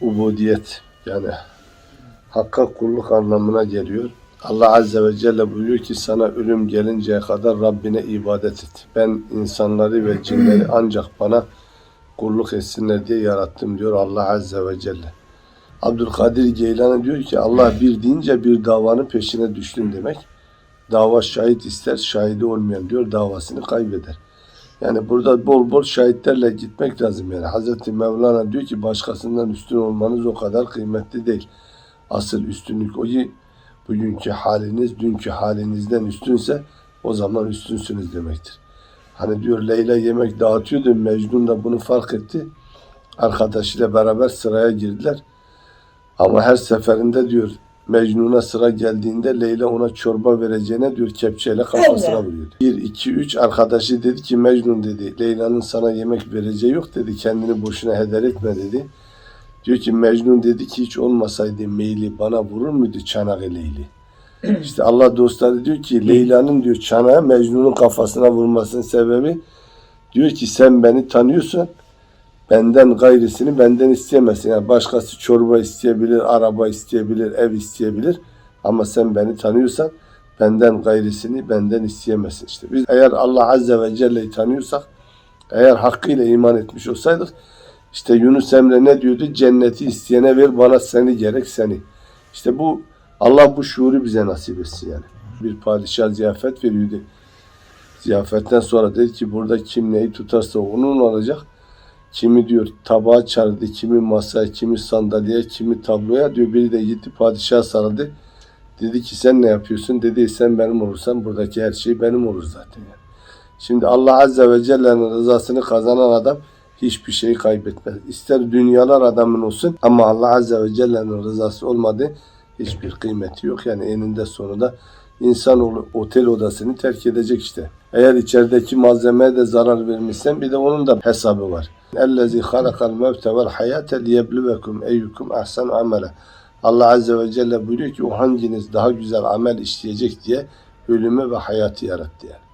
ubudiyet yani hakka kulluk anlamına geliyor. Allah Azze ve Celle buyuruyor ki sana ölüm gelinceye kadar Rabbine ibadet et. Ben insanları ve cinleri ancak bana kulluk etsinler diye yarattım diyor Allah Azze ve Celle. Abdülkadir Geylani diyor ki Allah bir deyince bir davanın peşine düştün demek. Dava şahit ister, şahidi olmayan diyor davasını kaybeder. Yani burada bol bol şahitlerle gitmek lazım yani. Hazreti Mevlana diyor ki başkasından üstün olmanız o kadar kıymetli değil. Asıl üstünlük o ki bugünkü haliniz dünkü halinizden üstünse o zaman üstünsünüz demektir. Hani diyor Leyla yemek dağıtıyordu. Mecnun da bunu fark etti. Arkadaşıyla beraber sıraya girdiler. Ama her seferinde diyor Mecnun'a sıra geldiğinde Leyla ona çorba vereceğine diyor kepçeyle kafasına vuruyordu. Bir, iki, üç arkadaşı dedi ki Mecnun dedi Leyla'nın sana yemek vereceği yok dedi. Kendini boşuna heder etme dedi. Diyor ki Mecnun dedi ki hiç olmasaydı meyli bana vurur muydu çanağı Leyli? İşte Allah dostları diyor ki Leyla'nın diyor çanağı Mecnun'un kafasına vurmasının sebebi diyor ki sen beni tanıyorsun benden gayrısını benden isteyemezsin. Yani başkası çorba isteyebilir, araba isteyebilir, ev isteyebilir. Ama sen beni tanıyorsan benden gayrısını benden isteyemezsin. İşte biz eğer Allah Azze ve Celle'yi tanıyorsak, eğer hakkıyla iman etmiş olsaydık, işte Yunus Emre ne diyordu? Cenneti isteyene ver bana seni gerek seni. İşte bu Allah bu şuuru bize nasip etsin yani. Bir padişah ziyafet veriyordu. Ziyafetten sonra dedi ki burada kim neyi tutarsa onun olacak. Kimi diyor tabağa çağırdı, kimi masaya, kimi sandalyeye, kimi tabloya diyor. Biri de gitti padişah sarıldı. Dedi ki sen ne yapıyorsun? Dedi sen benim olursan buradaki her şey benim olur zaten. Yani. Şimdi Allah Azze ve Celle'nin rızasını kazanan adam hiçbir şey kaybetmez. İster dünyalar adamın olsun ama Allah Azze ve Celle'nin rızası olmadı hiçbir kıymeti yok. Yani eninde sonunda insan otel odasını terk edecek işte. Eğer içerideki malzemeye de zarar vermişsen bir de onun da hesabı var. Ellezî halakal mevte vel hayate liyeblüvekum eyyukum ahsen amele. Allah Azze ve Celle buyuruyor ki o hanginiz daha güzel amel işleyecek diye ölümü ve hayatı yarattı yani.